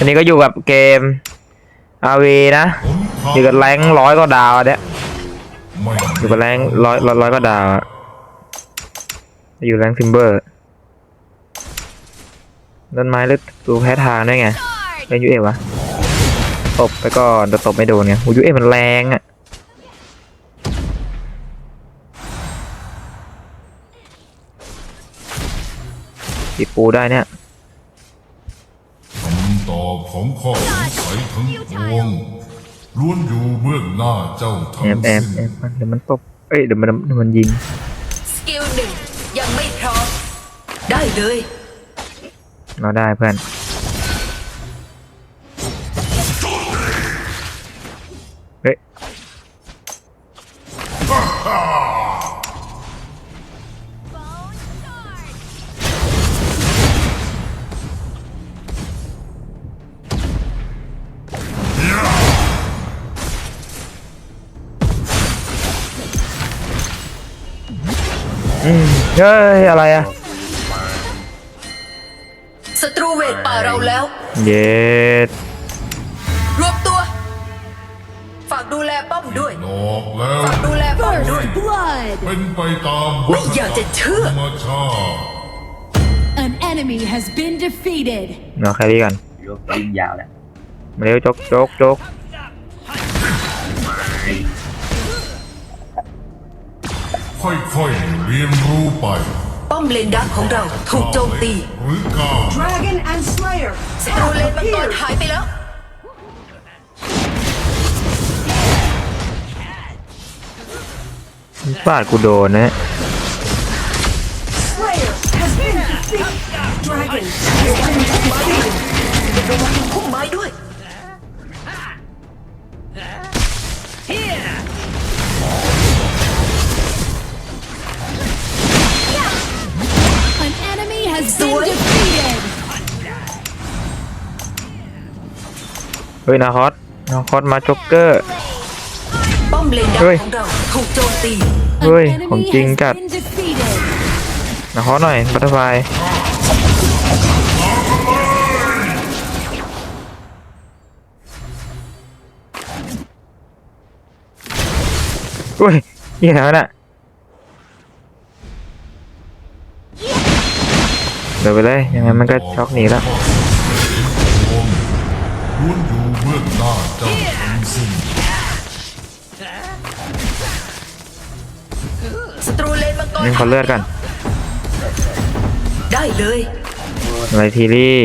อันนี้ก็อยู่กับเกมอาวีนะ อยู่กับแรงร้อยก็ดาวเนี้ยอยู่กับแรงร้อยร้อยก็ดาวอะอยู่แรงซิมเบอร์ต้นไม้หรือดูแพ้ทางด้วยไงเล่นยูเอวะตบไปก่อนแต่ตบไม่โดนไงยูเอมันแรงอะติดปูได้เนี่ย ของข้อสงสัยทั้งปวงล้วนอยู่เบื้องหน้าเจ้าทั้แองบแอบสิ้นแอบมันเดี๋ยวมันตบเอ้ยเดี๋ยวมันเดี๋ยวมันยิง สกิลหนึ่งยังไม่พร้อม ได้เลย เราได้เพื่อน เฮ้ยอืม เฮ้ย อะไรอะศัตรูเวทป่าเราแล้ว เย็ดรวบตัว ฝากดูแลป้อมด้วย นอกแล้วฝากดูแลป้อมด้วย Blood! เป็นไปตามไม่อยากจะเชื่อ ธรรมชาติ An enemy has been defeated. เราแครี่กันยกยิงยาวแล้วมาเร็วจกจกจก ค่อยๆเรียนรู้ไป ป้อมเลนดักของเราถูกโจมตี หรือก้าว Dragon and Slayer ศัตรูเลนมังกรหายไปแล้วฟาดกูโดนนะ Slayer has been defeated. Dragon has been defeated. ระวังพุ่มไม้ด้วย เฮ้ยนาคอสนาคอสมาจ็อกเกอร์ ป้อมเลนดักเฮ้ย ของเราถูกโจมตี An Ôi, enemy còn chinh has chặt. been defeated. นาคอสหน่อยบัตเตอร์ไฟอุ้ยเหี้ยแล้วน่ะเดี๋ยวไปเลยยังไงมันก็ช็อกหนีแล้ว ล้วนอยู่เบื้องหน้าเจ้าทั้งสิ้นศัตรูเลนมังกรนี่ขอเลือดกันได้เลยอะไรทีรี่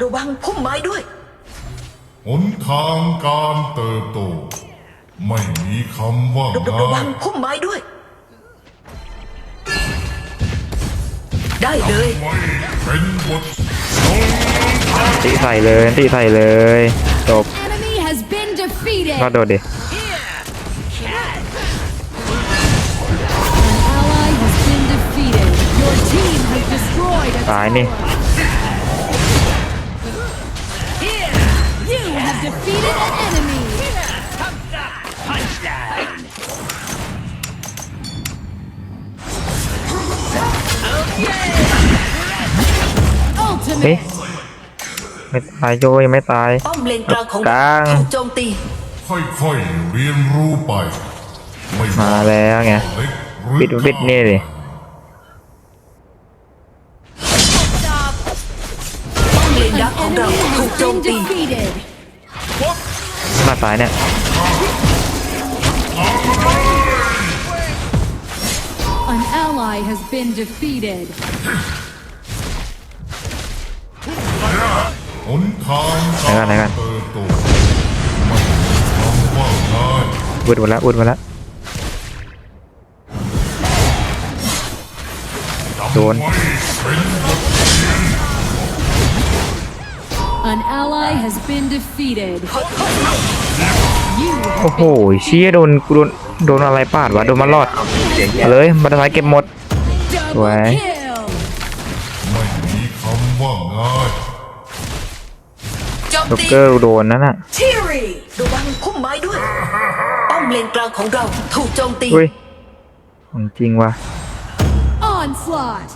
ระวังพุ่มไม้ด้วย หนทางการเติบโต ไม่มีคำว่าระระวัง่างยพุ่มไม้ด้วย ได้เลย ไม่เป็นบทตีใส่เลยตีใส่เลยจบ Enemy has been defeated. ก็โดดดิ An ally has been defeated. Your team has destroyed a ตายนี่ You have defeated an enemy. Ultimate. เฮ้ยไม่ตายโยยังไม่ตาย ป้อมเลนกลางของกลาง ถูกโจมตี ค่อยๆเรียนรู้ไป ไม่มาแล้วไงเล็กหรือปิดปิดนี่ดิป้อมเลนดัก An ของเรา enemy ถูก has โจม been ตี defeated. มาตายเนี่ย An ally has been defeated. หนทางไหนกันไหนกันการเติบโตไม่มีคำว่าง่ายอุดหมดแล้วอุดหมดแล้วโดน ไม่เป็นบท An ally has been defeated. You โอ้โหเชี่ยโดนกูโดนโดนอะไรปาดวะโดนมันรอดเอาเลยบัตรไฟเก็บหมด double Quay. kill. ไม่มีคำว่าง่ายโจมจ็อกตีเกอร์โดนนั่นน่ะ Tiri ระวังพุ่มไม้ด้วยป้อมป้อมเลนกลางของเราถูกโจมตีอุ้ยของจริงว่ะ Onslaught.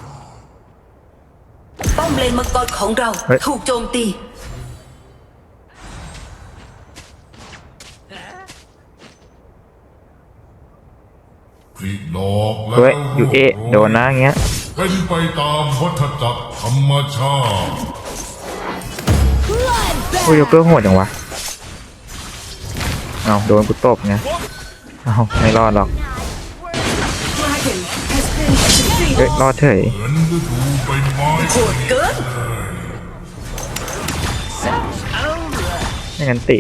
ป้อมเลนมังกรของเราเฮ้ยถูกโจมตี ผลิดอกแล้วเฮ้ยยูเอโดนนะอย่างเงี้ย เป็นไปตามวัฏจักรธรรมชาติโอ้ยโยเกอร์โหดจังวะ เอาโดนกูตบไงเอาไม่รอดหรอก Dragon has been defeated. เฮ้ยรอดเฉยเหมือนฤดูใบไม้โหดเกินไม่งั้นติ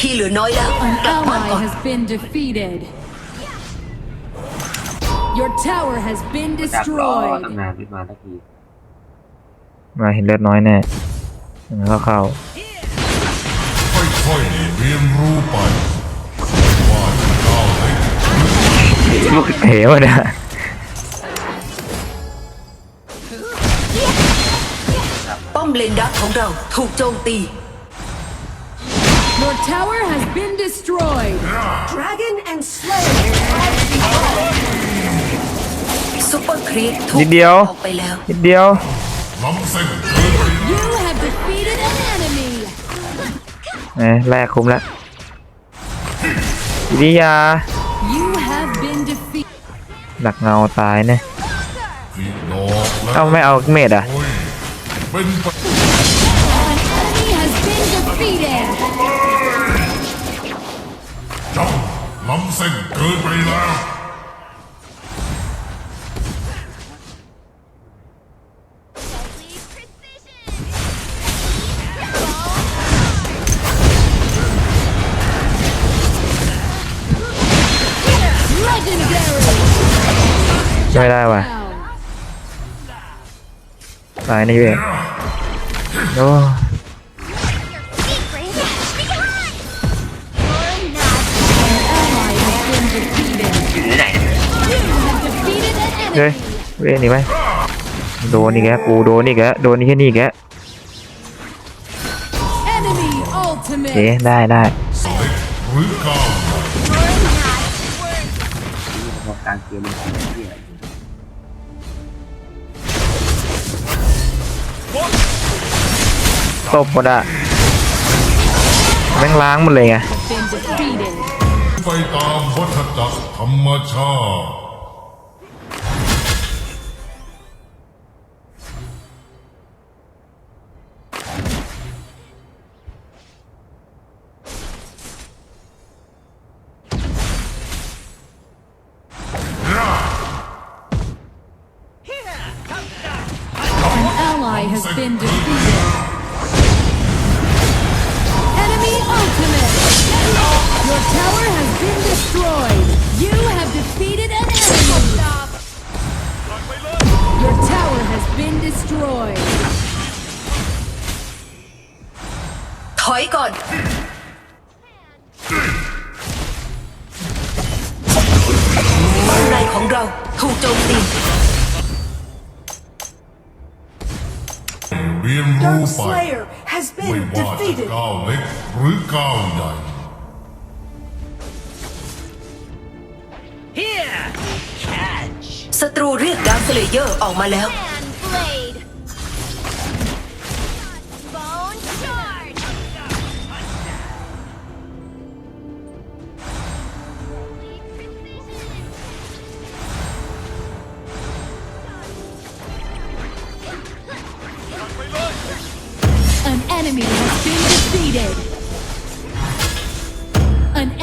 HP เหลือน้อยแล้ว An กลับบ้าน ally ก่อน has been defeated. Your tower has been จากรอ destroyed. ตั้งนานไม่มาสักทีมาเห็นเลือดน้อยแน่งั้นก็เข้าค่อยๆเรียนรู้ไปว่าจะก้าวเล็กลูกเหวอะเนี่ยป้อมเลนดักของเราถูกโจมตี Your tower has been destroyed. Dragon and Slayer have defeated. ซุปเปอร์ครีปถูกนิดเดียวออกไปแล้ว นิดเดียว ล้ำเส้นเกินไป You have defeated an enemy. แหมแรกคุ้มแล้ววิทยา You have been defeated. ดักเงาตายเนี่ยผลิดอกแล้วเอาไม่เอาเมดอะ โอ้ยเป็นไป An enemy has been defeated. ส้นเกินไปแล้ว Legendary. ไม่ได้ว่ะ Down. ตายนี่เว้ยโอ้ เฮ้ย enemy. เว้ยหนี่ไหมโดนอีกแล้วกูโดนอีกแล้วโดนนี่แค่นี้อีกแล้ว Enemy เอ๊ะ ultimate. ได้ได้หรือก้าวพอกลางเกมมันเที่ยตบหมดอะแม่งล้างหมดเลยไง Been defeated. ไปตามวัฏจักรธรรมชาติ been defeated. Enemy ultimate. Your tower has been destroyed. You have defeated an enemy. Your tower has been destroyed. ถอยก่อน ป้อมในของเราถูกโจมตี Dark ไป Slayer has ไม่ been ว่าจะ defeated. ก้าวเล็กหรือก้าวใหญ่ศัตรูเรียกดาร์คสเลเยอร์ออกมาแล้ว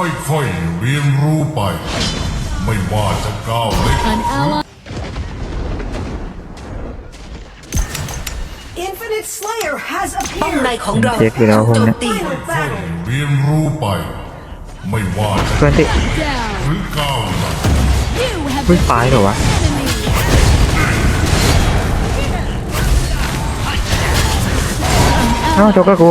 ค่อยๆเรียนรู้ไป ไม่ว่าจะก้าวเล็ก An ally. Infinite Slayer has ป้อมใน appeared. ของเราเช็คอยู่แล้วพวกโจเนี้มยตี Final battle. เรียนรู้ไป ไม่ว่าจะเพื่อนที่ Down. หรือก้าวหลัง You have เฮ้ยตายเหรอวะ enemy. เอ้าโจ๊กเกอร์กู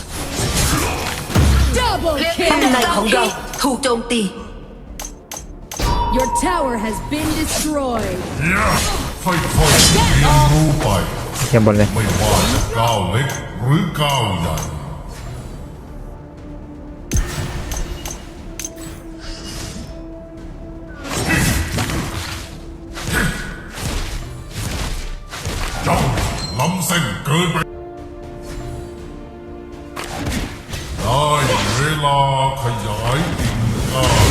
ในของเรา kill. ถูกโจมตี Your tower has been destroyed. เนี่ยค่อยๆเรียนรู้ไปเทียมบนเลยไม่ว่าจะก้าวเล็กหรือก้าวใหญ่ เจ้าล้ำเส้นเกินไป ลาขยายกินก้าว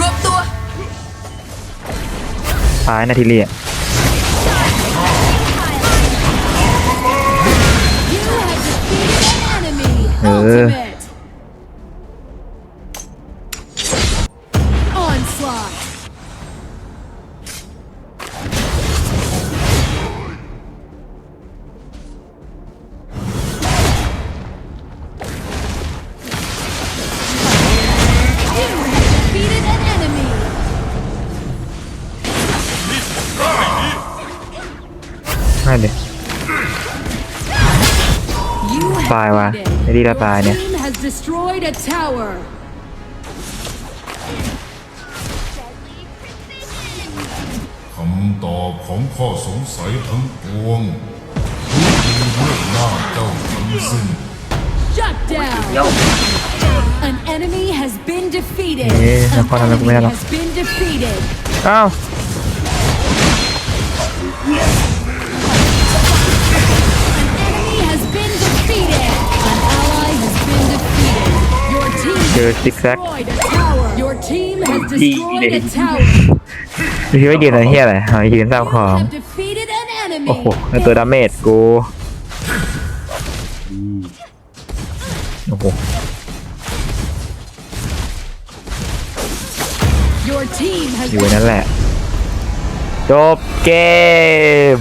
รวบตัว ตายนาทีเรีย You have defeated ตายว่ะ defeated. ไอ้ดีละตายเนี่ย Team has destroyed a tower. Deadly precision. คำตอบของข้อสงสัยทั้งปวงรู้อยู่เรื่องหน้าเจ้าทั้งสิ้น Shut down. An enemy has been defeated. Eh, An nakuha na lang enemy kumaya has been defeated. อ้าว Enemy เจอ has ซิกแซก destroyed a tower. Your team has destroyed a tower. ดูคิดว่ายืนอะไรเฮียอะไรเอายืนเศร้าของ You have defeated an โอ้โห enemy. แล้วตัวดาเมจกูโอ้โห Your team has อยู่ไว้นั่นแหละ จบเกม